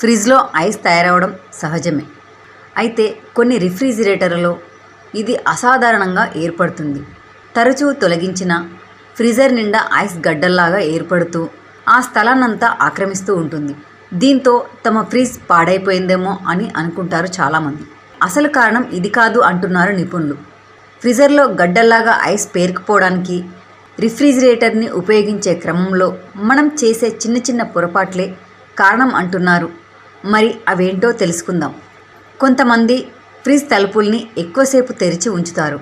ఫ్రిడ్జ్లో ఐస్ తయారవడం సహజమే. అయితే కొన్ని రిఫ్రిజిరేటర్లలో ఇది అసాధారణంగా ఏర్పడుతుంది. తరచూ తొలగించిన ఫ్రీజర్ నిండా ఐస్ గడ్డల్లాగా ఏర్పడుతూ ఆ స్థలాన్నంతా ఆక్రమిస్తూ ఉంటుంది. దీంతో తమ ఫ్రిజ్ పాడైపోయిందేమో అని అనుకుంటారు చాలామంది. అసలు కారణం ఇది కాదు అంటున్నారు నిపుణులు. ఫ్రీజర్లో గడ్డల్లాగా ఐస్ పేరుకుపోవడానికి రిఫ్రిజిరేటర్ని ఉపయోగించే క్రమంలో మనం చేసే చిన్న చిన్న పొరపాట్లే కారణం అంటున్నారు మరి అవేంటో తెలుసుకుందాం. కొంతమంది ఫ్రిజ్ తలుపుల్ని ఎక్కువసేపు తెరిచి ఉంచుతారు.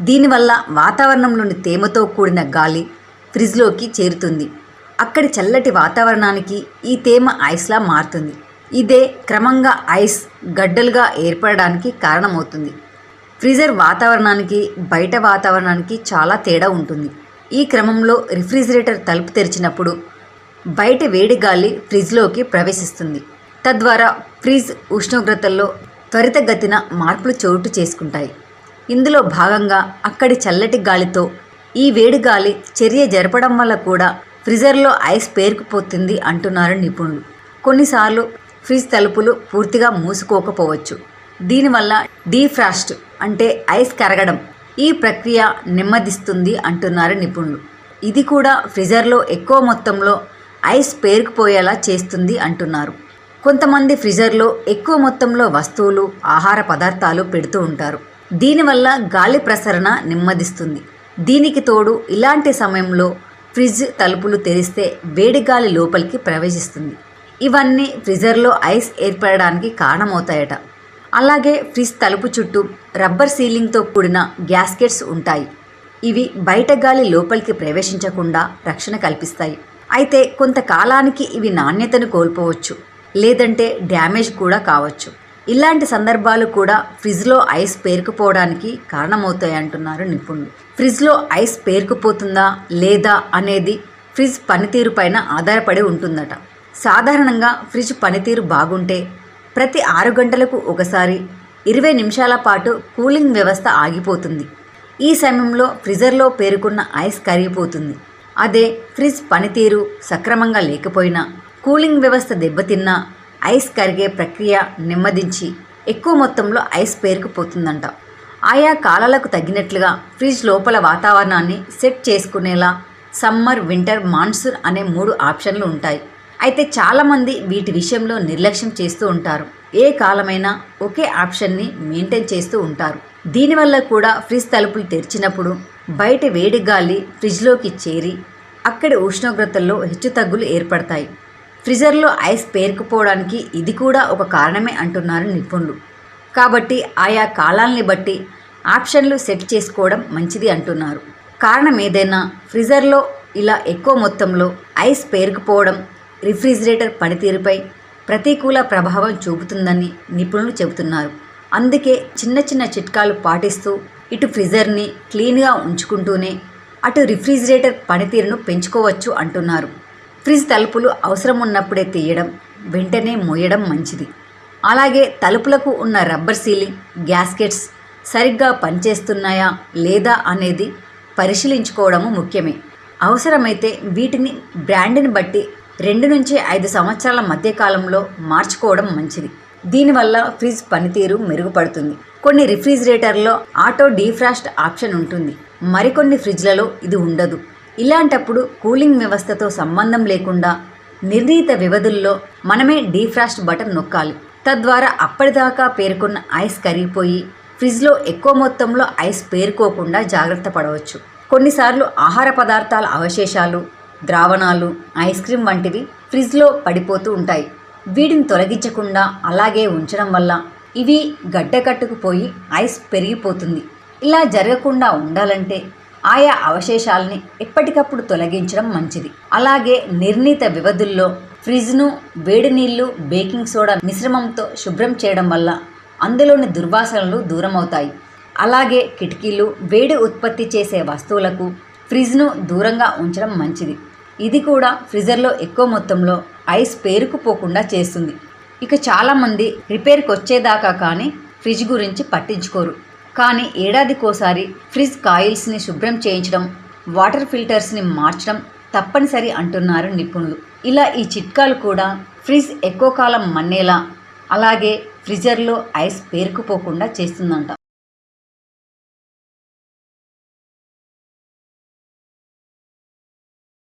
దీనివల్ల వాతావరణంలోని తేమతో కూడిన గాలి ఫ్రిజ్లోకి చేరుతుంది. అక్కడి చల్లటి వాతావరణానికి ఈ తేమ ఐస్లా మారుతుంది. ఇదే క్రమంగా ఐస్ గడ్డలుగా ఏర్పడడానికి కారణమవుతుంది. ఫ్రీజర్ వాతావరణానికి బయట వాతావరణానికి చాలా తేడా ఉంటుంది. ఈ క్రమంలో రిఫ్రిజిరేటర్ తలుపు తెరిచినప్పుడు బయట వేడి గాలి ఫ్రిడ్జ్లోకి ప్రవేశిస్తుంది. తద్వారా ఫ్రిజ్ ఉష్ణోగ్రతల్లో త్వరితగతిన మార్పులు చోటు చేసుకుంటాయి. ఇందులో భాగంగా అక్కడి చల్లటి గాలితో ఈ వేడి గాలి చర్య జరపడం వల్ల కూడా ఫ్రిజర్లో ఐస్ పేరుకుపోతుంది అంటున్నారు నిపుణులు. కొన్నిసార్లు ఫ్రిజ్ తలుపులు పూర్తిగా మూసుకోకపోవచ్చు. దీనివల్ల డీఫ్రాస్ట్ అంటే ఐస్ కరగడం ఈ ప్రక్రియ నెమ్మదిస్తుంది అంటున్నారు నిపుణులు. ఇది కూడా ఫ్రిజర్లో ఎక్కువ మొత్తంలో ఐస్ పేరుకుపోయేలా చేస్తుంది అంటున్నారు. కొంతమంది ఫ్రిజర్లో ఎక్కువ మొత్తంలో వస్తువులు ఆహార పదార్థాలు పెడుతూ ఉంటారు. దీనివల్ల గాలి ప్రసరణ నెమ్మదిస్తుంది. దీనికి తోడు ఇలాంటి సమయంలో ఫ్రిడ్జ్ తలుపులు తెరిస్తే వేడి గాలి లోపలికి ప్రవేశిస్తుంది. ఇవన్నీ ఫ్రిజర్లో ఐస్ ఏర్పడడానికి కారణమవుతాయట. అలాగే ఫ్రిజ్ తలుపు చుట్టూ రబ్బర్ సీలింగ్తో కూడిన గ్యాస్కెట్స్ ఉంటాయి. ఇవి బయట గాలి లోపలికి ప్రవేశించకుండా రక్షణ కల్పిస్తాయి. అయితే కొంతకాలానికి ఇవి నాణ్యతను కోల్పోవచ్చు. లేదంటే డ్యామేజ్ కూడా కావచ్చు. ఇలాంటి సందర్భాలు కూడా ఫ్రిడ్జ్లో ఐస్ పేరుకుపోవడానికి కారణమవుతాయి అంటున్నారు నిపుణులు. ఫ్రిడ్జ్లో ఐస్ పేరుకుపోతుందా లేదా అనేది ఫ్రిడ్జ్ పనితీరు పైన ఆధారపడి ఉంటుందట. సాధారణంగా ఫ్రిడ్జ్ పనితీరు బాగుంటే ప్రతి ఆరు గంటలకు ఒకసారి ఇరవై నిమిషాల పాటు కూలింగ్ వ్యవస్థ ఆగిపోతుంది. ఈ సమయంలో ఫ్రిజర్లో పేరుకున్న ఐస్ కరిగిపోతుంది. అదే ఫ్రిడ్జ్ పనితీరు సక్రమంగా లేకపోయినా కూలింగ్ వ్యవస్థ దెబ్బతిన్నా ఐస్ కరిగే ప్రక్రియ నెమ్మదించి ఎక్కువ మొత్తంలో ఐస్ పేరుకుపోతుందంట. ఆయా కాలాలకు తగినట్లుగా ఫ్రిడ్జ్ లోపల వాతావరణాన్ని సెట్ చేసుకునేలా సమ్మర్ వింటర్ మాన్సూన్ అనే మూడు ఆప్షన్లు ఉంటాయి. అయితే చాలామంది వీటి విషయంలో నిర్లక్ష్యం చేస్తూ ఉంటారు. ఏ కాలమైనా ఒకే ఆప్షన్ని మెయింటైన్ చేస్తూ ఉంటారు. దీనివల్ల కూడా ఫ్రిడ్జ్ తలుపులు తెరిచినప్పుడు బయట వేడి గాలి ఫ్రిడ్జ్లోకి చేరి అక్కడి ఉష్ణోగ్రతల్లో హెచ్చుతగ్గులు ఏర్పడతాయి. ఫ్రిజర్లో ఐస్ పేరుకుపోవడానికి ఇది కూడా ఒక కారణమే అంటున్నారు నిపుణులు. కాబట్టి ఆయా కాలాల్ని బట్టి ఆప్షన్లు సెట్ చేసుకోవడం మంచిది అంటున్నారు. కారణం ఏదైనా ఫ్రిజర్లో ఇలా ఎక్కువ మొత్తంలో ఐస్ పేరుకుపోవడం రిఫ్రిజిరేటర్ పనితీరుపై ప్రతికూల ప్రభావం చూపుతుందని నిపుణులు చెబుతున్నారు. అందుకే చిన్న చిన్న చిట్కాలు పాటిస్తూ ఇటు ఫ్రిజర్ని క్లీన్గా ఉంచుకుంటూనే అటు రిఫ్రిజిరేటర్ పనితీరును పెంచుకోవచ్చు అంటున్నారు. ఫ్రిజ్ తలుపులు అవసరం ఉన్నప్పుడే తీయడం వెంటనే మూయడం మంచిది. అలాగే తలుపులకు ఉన్న రబ్బర్ సీలింగ్ గ్యాస్కెట్స్ సరిగ్గా పనిచేస్తున్నాయా లేదా అనేది పరిశీలించుకోవడము ముఖ్యమే. అవసరమైతే వీటిని బ్రాండ్ని బట్టి రెండు నుంచి ఐదు సంవత్సరాల మధ్య కాలంలో మార్చుకోవడం మంచిది. దీనివల్ల ఫ్రిజ్ పనితీరు మెరుగుపడుతుంది. కొన్ని రిఫ్రిజిరేటర్లో ఆటో డీఫ్రాస్ట్ ఆప్షన్ ఉంటుంది. మరికొన్ని ఫ్రిడ్జ్లలో ఇది ఉండదు. ఇలాంటప్పుడు కూలింగ్ వ్యవస్థతో సంబంధం లేకుండా నిర్ణీత వ్యవధుల్లో మనమే డీఫ్రాస్ట్ బటన్ నొక్కాలి. తద్వారా అప్పటిదాకా పేర్కొన్న ఐస్ కరిగిపోయి ఫ్రిడ్జ్లో ఎక్కువ మొత్తంలో ఐస్ పేరుకోకుండా జాగ్రత్త పడవచ్చు. కొన్నిసార్లు ఆహార పదార్థాల అవశేషాలు ద్రావణాలు ఐస్ క్రీమ్ వంటివి ఫ్రిడ్జ్లో పడిపోతూ ఉంటాయి. వీటిని తొలగించకుండా అలాగే ఉంచడం వల్ల ఇవి గడ్డకట్టుకుపోయి ఐస్ పెరిగిపోతుంది. ఇలా జరగకుండా ఉండాలంటే ఆయా అవశేషాలని ఎప్పటికప్పుడు తొలగించడం మంచిది. అలాగే నిర్ణీత వ్యవధుల్లో ఫ్రిజ్ను వేడి నీళ్ళు బేకింగ్ సోడా మిశ్రమంతో శుభ్రం చేయడం వల్ల అందులోని దుర్వాసనలు దూరమవుతాయి. అలాగే కిటికీలు వేడి ఉత్పత్తి చేసే వస్తువులకు ఫ్రిజ్ను దూరంగా ఉంచడం మంచిది. ఇది కూడా ఫ్రిజర్లో ఎక్కువ మొత్తంలో ఐస్ పేరుకుపోకుండా చేస్తుంది. ఇక చాలామంది రిపేర్కి వచ్చేదాకా కానీ ఫ్రిడ్జ్ గురించి పట్టించుకోరు. కానీ ఏడాదికోసారి ఫ్రిజ్ కాయిల్స్ని శుభ్రం చేయించడం వాటర్ ఫిల్టర్స్ని మార్చడం తప్పనిసరి అంటున్నారు నిపుణులు. ఇలా ఈ చిట్కాలు కూడా ఫ్రిజ్ ఎక్కువ కాలం మన్నేలా అలాగే ఫ్రిజర్లో ఐస్ పేరుకుపోకుండా చేస్తుందంట.